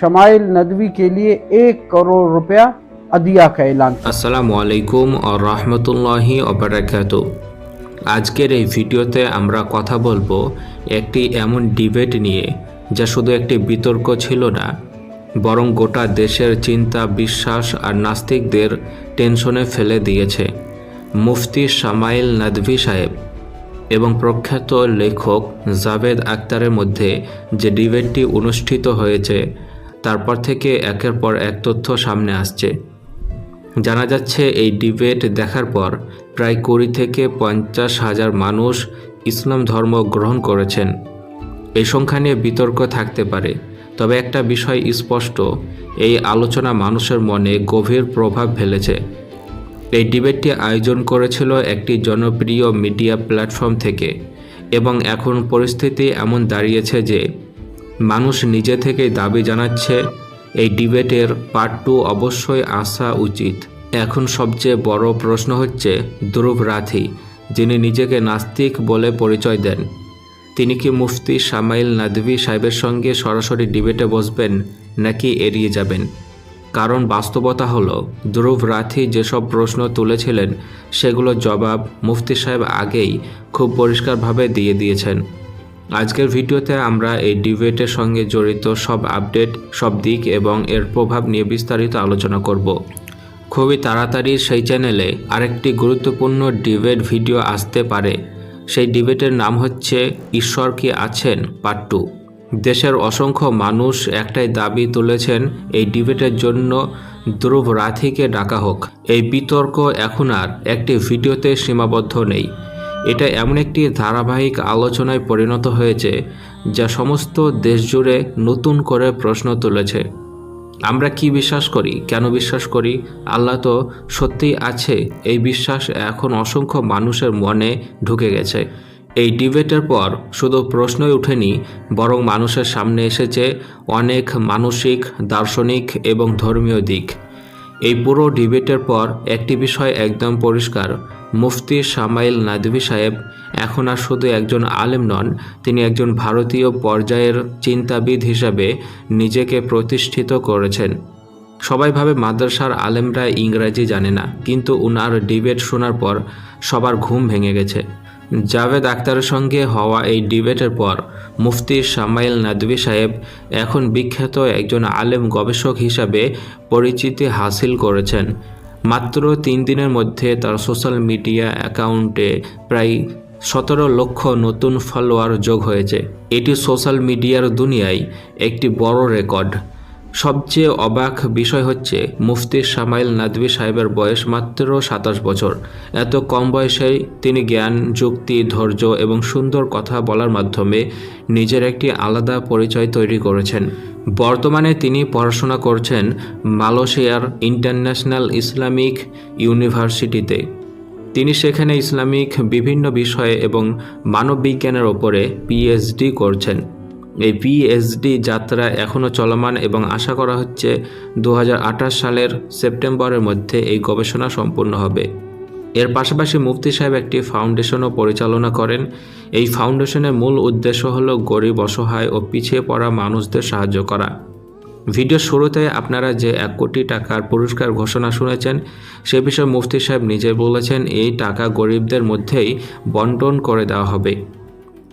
Smile Nadvi के लिए एक करोड़ रुपया अदिया का ऐलान किया আসসালামু আলাইকুম ও রহমতুল্লাহি অবরাকাত আজকের এই ভিডিওতে আমরা কথা বলবো একটি এমন ডিবেট নিয়ে যা শুধু একটি বিতর্ক ছিল না বরং গোটা দেশের চিন্তা বিশ্বাস আর নাস্তিকদের টেনশনে ফেলে দিয়েছে মুফতি শামাইল নাদভি সাহেব এবং প্রখ্যাত লেখক জাভেদ আক্তারের মধ্যে যে ডিবেটটি অনুষ্ঠিত হয়েছে তারপর থেকে একের পর এক তথ্য সামনে আসছে। জানা যাচ্ছে, এই ডিবেট দেখার পর প্রায় কুড়ি থেকে পঞ্চাশ হাজার মানুষ ইসলাম ধর্ম গ্রহণ করেছেন। এই সংখ্যা নিয়ে বিতর্ক থাকতে পারে, তবে একটা বিষয় স্পষ্ট, এই আলোচনা মানুষের মনে গভীর প্রভাব ফেলেছে। এই ডিবেটটি আয়োজন করেছিল একটি জনপ্রিয় মিডিয়া প্ল্যাটফর্ম থেকে, এবং এখন পরিস্থিতি এমন দাঁড়িয়েছে যে মানুষ নিজে থেকেই দাবি জানাচ্ছে, এই ডিবেটের পার্ট টু অবশ্যই আসা উচিত। এখন সবচেয়ে বড় প্রশ্ন হচ্ছে ধ্রুব রাথি যিনি নিজেকে নাস্তিক বলে পরিচয় দেন। তিনি কি মুফতি সামাইল নাদভি সাহেবের সঙ্গে সরাসরি ডিবেটে বসবেন নাকি এড়িয়ে যাবেন? কারণ বাস্তবতা হলো, ধ্রুব রাথি যেসব প্রশ্ন তুলেছিলেন, সেগুলোর জবাব মুফতি সাহেব আগেই খুব পরিষ্কারভাবে দিয়ে দিয়েছেন। আজকের ভিডিওতে আমরা এই ডিবেটের সঙ্গে জড়িত সব আপডেট, সব দিক এবং এর প্রভাব নিয়ে বিস্তারিত আলোচনা করব। খুবই তাড়াতাড়ি সেই চ্যানেলে আরেকটি গুরুত্বপূর্ণ ডিবেট ভিডিও আসতে পারে। সেই ডিবেটের নাম হচ্ছে ঈশ্বর কি আছেন, পার্ট টু। দেশের অসংখ্য মানুষ একটাই দাবি তুলেছেন, এই ডিবেটের জন্য ধ্রুব রাথিকে ডাকা হোক। এই বিতর্ক এখন আর একটি ভিডিওতে সীমাবদ্ধ নেই। এটা এমন একটি ধারাবাহিক আলোচনায় পরিণত হয়েছে, যা সমস্ত দেশ জুড়ে নতুন করে প্রশ্ন তুলেছে। আমরা কি বিশ্বাস করি, কেন বিশ্বাস করি? আল্লাহ তো সত্যিই আছে, এই বিশ্বাস এখন অসংখ্য মানুষের মনে ঢুকে গেছে। এই ডিবেটের পর শুধু প্রশ্নই ওঠেনি বরং মানুষের সামনে এসেছে অনেক মানসিক, দার্শনিক এবং ধর্মীয় দিক। এই পুরো ডিবেটের পর একটি বিষয় একদম পরিষ্কার মুফতি সামাইল নাদভি সাহেব এখন আর শুধু একজন আলেম নন, তিনি একজন ভারতীয় পর্যায়ের চিন্তাবিদ হিসাবে নিজেকে প্রতিষ্ঠিত করেছেন। সবাই ভাবে মাদ্রাসার আলেমরা ইংরাজি জানে না, কিন্তু উনার ডিবেট শোনার পর সবার ঘুম ভেঙে গেছে। জাভেদ আক্তারের সঙ্গে হওয়া এই ডিবেটের পর মুফতি সামাইল নাদবি সাহেব এখন বিখ্যাত একজন আলেম গবেষক হিসাবে পরিচিতি হাসিল করেছেন। মাত্র তিন দিনের মধ্যে তার সোশ্যাল মিডিয়া অ্যাকাউন্টে প্রায় সতেরো লক্ষ নতুন ফলোয়ার যোগ হয়েছে। এটি সোশ্যাল মিডিয়ার দুনিয়ায় একটি বড় রেকর্ড। সবচেয়ে অবাক বিষয় হচ্ছে, মুফতি সামাইল নাদবি সাহেবের বয়স মাত্র সাতাশ বছর। এত কম বয়সেই তিনি জ্ঞান, যুক্তি, ধৈর্য এবং সুন্দর কথা বলার মাধ্যমে নিজের একটি আলাদা পরিচয় তৈরি করেছেন। বর্তমানে তিনি পড়াশোনা করছেন মালয়েশিয়ার ইন্টারন্যাশনাল ইসলামিক ইউনিভার্সিটিতে। তিনি সেখানে ইসলামিক বিভিন্ন বিষয়ে এবং মানববিজ্ঞানের ওপরে পিএইচডি করছেন। এই পিএইচডি যাত্রা এখনও চলমান এবং আশা করা হচ্ছে দু হাজার আঠাশ সালের সেপ্টেম্বরের মধ্যে এই গবেষণা সম্পূর্ণ হবে। এর পাশাপাশি মুফতি সাহেব একটি ফাউন্ডেশনও পরিচালনা করেন। এই ফাউন্ডেশনের মূল উদ্দেশ্য হল গরিব, অসহায় ও পিছিয়ে পড়া মানুষদের সাহায্য করা। ভিডিও শুরুতে আপনারা যে এক কোটি টাকার পুরস্কার ঘোষণা শুনেছেন, সে বিষয়ে মুফতি সাহেব নিজে বলেছেন, এই টাকা গরিবদের মধ্যেই বন্টন করে দেওয়া হবে।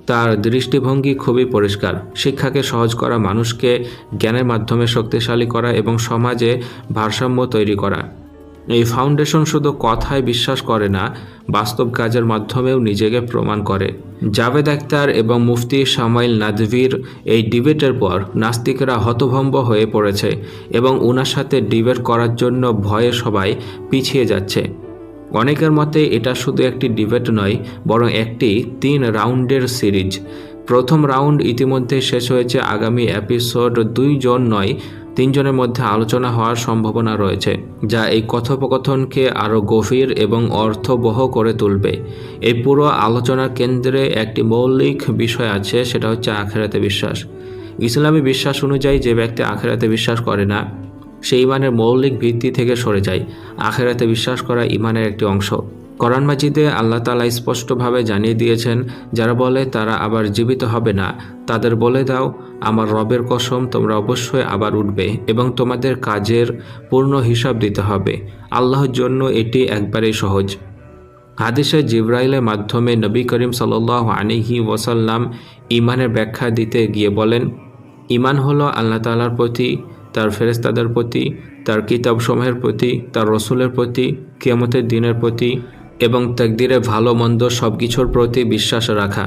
তার দৃষ্টিভঙ্গি খুবই পরিষ্কার। শিক্ষাকে সহজ করা, মানুষকে জ্ঞানের মাধ্যমে শক্তিশালী করা এবং সমাজে ভারসাম্য তৈরি করা। এই ফাউন্ডেশন শুধু কথায় বিশ্বাস করে না, বাস্তব কাজের মাধ্যমেও নিজেকে প্রমাণ করে। জাভেদ আক্তার এবং মুফতি সামাইল নাদভির এই ডিবেটের পর নাস্তিকরা হতভম্ব হয়ে পড়েছে এবং ওনার সাথে ডিবেট করার জন্য ভয়ে সবাই পিছিয়ে যাচ্ছে। অনেকের মতে এটা শুধু একটি ডিবেট নয়, বরং একটি তিন রাউন্ডের সিরিজ। প্রথম রাউন্ড ইতিমধ্যে শেষ হয়েছে আগামী এপিসোড দুইজন নয় তিনজনের মধ্যে আলোচনা হওয়ার সম্ভাবনা রয়েছে, যা এই কথোপকথনকে আরও গভীর এবং অর্থবহ করে তুলবে। এই পুরো আলোচনার কেন্দ্রে একটি মৌলিক বিষয় আছে, সেটা হচ্ছে আখেরাতে বিশ্বাস। ইসলামী বিশ্বাস অনুযায়ী যে ব্যক্তি আখেরাতে বিশ্বাস করে না সে ইমানের মৌলিক ভিত্তি থেকে সরে যায়। আখেরাতে বিশ্বাস করা ইমানের একটি অংশ। কোরআন মাজিদে আল্লাহ তালা স্পষ্টভাবে জানিয়ে দিয়েছেন, যারা বলে তারা আবার জীবিত হবে না, তাদের বলে দাও, আমার রবের কসম তোমরা অবশ্যই আবার উঠবে এবং তোমাদের কাজের পূর্ণ হিসাব দিতে হবে। আল্লাহর জন্য এটি একবারেই সহজ। হাদিসে জিব্রাইলের মাধ্যমে নবী করিম সাল আনিহি ওয়াসাল্লাম ইমানের ব্যাখ্যা দিতে গিয়ে বলেন ইমান হলো আল্লাহ তালার প্রতি, তার ফেরেস্তাদের প্রতি, তার কিতাবসমূহের প্রতি, তার রসুলের প্রতি, কিয়ামতের দিনের প্রতি এবং তাকদিরে ভালো মন্দ সব কিছুর প্রতি বিশ্বাস রাখা।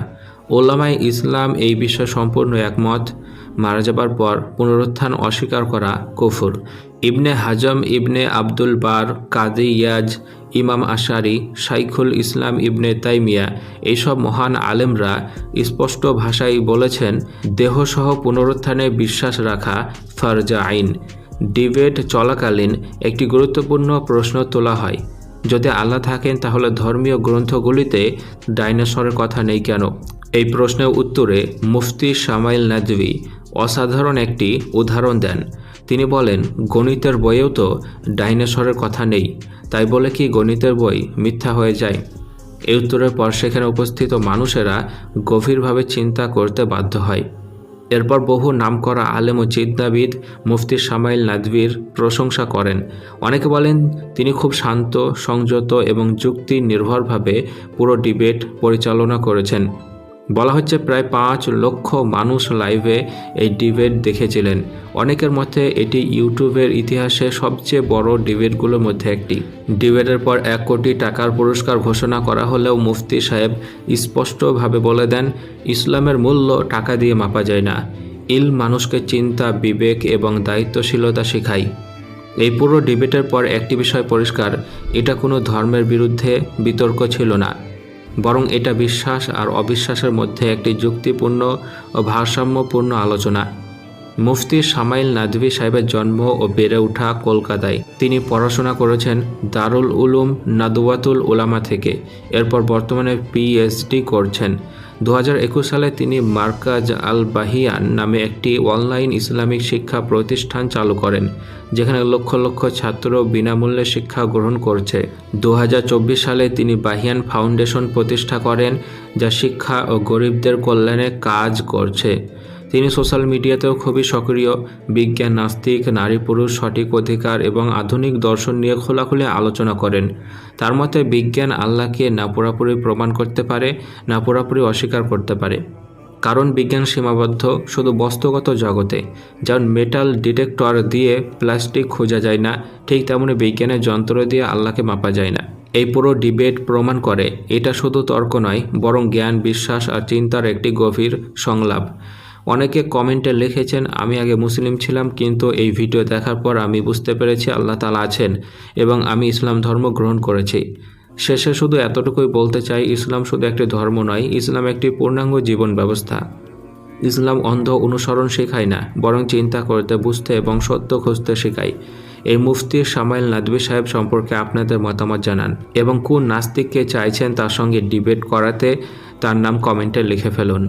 ওলামাই ইসলাম এই বিষয়ে সম্পূর্ণ একমত। মারা যাবার পর পুনরুত্থান অস্বীকার করা কফুর। ইবনে হাজম, ইবনে আব্দুল বার কাদি ইয়াজ, ইমাম আশারি, শাইখুল ইসলাম ইবনে তাইমিয়া এইসব মহান আলেমরা স্পষ্ট ভাষায় বলেছেন, দেহসহ পুনরুত্থানে বিশ্বাস রাখা ফারজা আইন। ডিবেট চলাকালীন একটি গুরুত্বপূর্ণ প্রশ্ন তোলা হয়। যদি আল্লাহ থাকেন, তাহলে ধর্মীয় গ্রন্থগুলিতে ডাইনোসরের কথা নেই কেন? এই প্রশ্নের উত্তরে মুফতি শামাইল নাদভি অসাধারণ একটি উদাহরণ দেন। তিনি বলেন, গণিতের বইয়েও তো ডাইনোসরের কথা নেই। তাই বলে কি গণিতের বই মিথ্যা হয়ে যায়? এই উত্তরের পর সেখানে উপস্থিত মানুষেরা গভীরভাবে চিন্তা করতে বাধ্য হয়। এরপর বহু নামকরা আলেম ও চিন্তাবিদ মুফতি সামাইল নাদভির প্রশংসা করেন। অনেকে বলেন, তিনি খুব শান্ত, সংযত এবং যুক্তি নির্ভরভাবে পুরো ডিবেট পরিচালনা করেছেন। বলা হচ্ছে প্রায় পাঁচ লক্ষ মানুষ লাইভে এই ডিবেট দেখেছিলেন। অনেকের মতে এটি ইউটিউবের ইতিহাসে সবচেয়ে বড় ডিবেটগুলোর মধ্যে একটি। ডিবেটের পর এক কোটি টাকার পুরস্কার ঘোষণা করা হলেও মুফতি সাহেব স্পষ্টভাবে বলে দেন, ইসলামের মূল্য টাকা দিয়ে মাপা যায় না। ইল মানুষকে চিন্তা, বিবেক এবং দায়িত্বশীলতা শেখায়। এই পুরো ডিবেটের পর একটি বিষয় পরিষ্কার, এটা কোনো ধর্মের বিরুদ্ধে বিতর্ক ছিল না। বরং এটা বিশ্বাস আর অবিশ্বাসের মধ্যে একটি যুক্তিপূর্ণ ও ভারসাম্যপূর্ণ আলোচনা। মুফতি সামাইল নাদভি সাহেবের জন্ম ও বেড়ে ওঠা কলকাতায়। তিনি পড়াশোনা করেছেন দারুল উলুম নাদুয়াতুল উলামা থেকে। এরপর বর্তমানে পিএইচডি করছেন। দু হাজার একুশ সালে তিনি মার্কাজ আল বাহিয়ান নামে একটি অনলাইন ইসলামিক শিক্ষা প্রতিষ্ঠান চালু করেন, যেখানে লক্ষ লক্ষ ছাত্র বিনামূল্যে শিক্ষা গ্রহণ করছে। দু হাজার চব্বিশ সালে তিনি বাহিয়ান ফাউন্ডেশন প্রতিষ্ঠা করেন, যা শিক্ষা ও গরিবদের কল্যাণে কাজ করছে। তিনি সোশ্যাল মিডিয়াতেও খুবই সক্রিয়। বিজ্ঞান, নাস্তিক, নারী পুরুষ, সঠিক অধিকার এবং আধুনিক দর্শন নিয়ে খোলাখুলি আলোচনা করেন। তার মতে, বিজ্ঞান আল্লাহকে না পুরোপুরি প্রমাণ করতে পারে, না পুরোপুরি অস্বীকার করতে পারে। কারণ বিজ্ঞান সীমাবদ্ধ শুধু বস্তুগত জগতে। যেমন মেটাল ডিটেক্টর দিয়ে প্লাস্টিক খোঁজা যায় না, ঠিক তেমনি বিজ্ঞানের যন্ত্র দিয়ে আল্লাহকে মাপা যায় না। এই পুরো ডিবেট প্রমাণ করে, এটা শুধু তর্ক নয়, বরং জ্ঞান, বিশ্বাস আর চিন্তার একটি গভীর সংলাপ। অনেকে কমেন্টে লিখেছেন, আমি আগে মুসলিম ছিলাম, কিন্তু এই ভিডিও দেখার পর আমি বুঝতে পেরেছি আল্লাহ তালা আছেন এবং আমি ইসলাম ধর্ম গ্রহণ করেছি। শেষে শুধু এতটুকুই বলতে চাই, ইসলাম শুধু একটি ধর্ম নয়, ইসলাম একটি পূর্ণাঙ্গ জীবন ব্যবস্থা। ইসলাম অন্ধ অনুসরণ শেখায় না, বরং চিন্তা করতে, বুঝতে এবং সত্য খুঁজতে শেখায়। এই মুফতি সামাইল নাদবি সাহেব সম্পর্কে আপনাদের মতামত জানান এবং কোন নাস্তিককে চাইছেন তার সঙ্গে ডিবেট করাতে তার নাম কমেন্টে লিখে ফেলুন।